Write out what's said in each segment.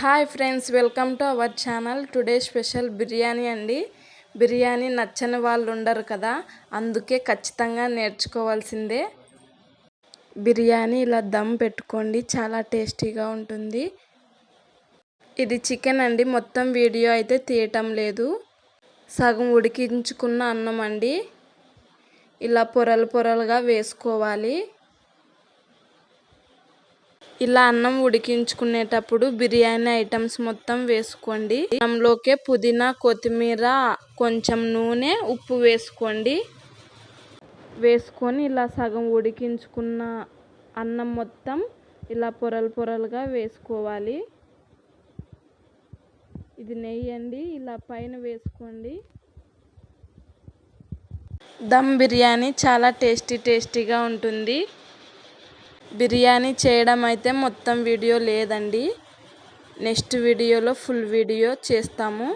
Hi friends welcome to our channel. Today special biryani అండి. బిర్యానీ నచ్చని వాళ్ళు ఉండరు కదా అందుకే ఖచ్చితంగా నేర్చుకోవాల్సిందే. బిర్యానీ ఇలా దమ్ పెట్టుకోండి చాలా టేస్టీగా ఉంటుంది. ఇది చికెన్ అండి మొత్తం వీడియో అయితే తీయటం లేదు. సగం ఉడికించుకున్న అన్నం అండి. ఇలా పొరలు పొరలుగా వేసుకోవాలి. ఇలా అన్నం ఉడికించుకునేటప్పుడు బిర్యానీ ఐటమ్స్ మొత్తం వేసుకోండి. అన్నంలోకే పుదీనా కొత్తిమీర కొంచెం నూనె ఉప్పు వేసుకోండి. వేసుకొని ఇలా సగం ఉడికించుకున్న అన్నం మొత్తం ఇలా పొరలు పొరలుగా వేసుకోవాలి. ఇది నెయ్యి అండి ఇలా పైన వేసుకోండి. దమ్ బిర్యానీ చాలా టేస్టీ టేస్టీగా ఉంటుంది. బిర్యానీ చేయడం అయితే మొత్తం వీడియో లేదండి. నెక్స్ట్ వీడియోలో ఫుల్ వీడియో చేస్తాము.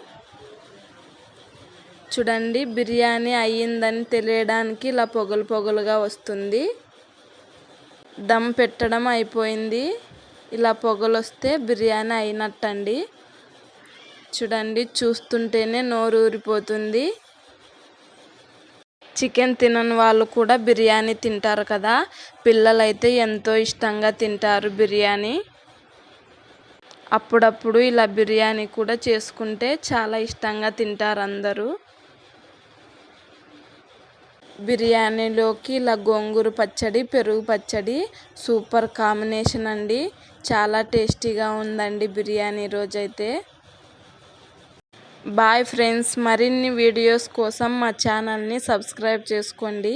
చూడండి బిర్యానీ అయ్యిందని తెలియడానికి ఇలా పొగలు పొగలుగా వస్తుంది. దమ్ పెట్టడం అయిపోయింది. ఇలా పొగలు వస్తే బిర్యానీ అయినట్టండి. చూడండి చూస్తుంటేనే నోరు ఊరిపోతుంది. చికెన్ తినని వాళ్ళు కూడా బిర్యానీ తింటారు కదా. పిల్లలైతే ఎంతో ఇష్టంగా తింటారు బిర్యానీ. అప్పుడప్పుడు ఇలా బిర్యానీ కూడా చేసుకుంటే చాలా ఇష్టంగా తింటారు అందరూ. బిర్యానీలోకి ఇలా గోంగూర పచ్చడి పెరుగు పచ్చడి సూపర్ కాంబినేషన్ అండి. చాలా టేస్టీగా ఉందండి బిర్యానీ రోజైతే. బాయ్ ఫ్రెండ్స్ మరిన్ని వీడియోస్ కోసం మా ఛానల్ని సబ్స్క్రైబ్ చేసుకోండి.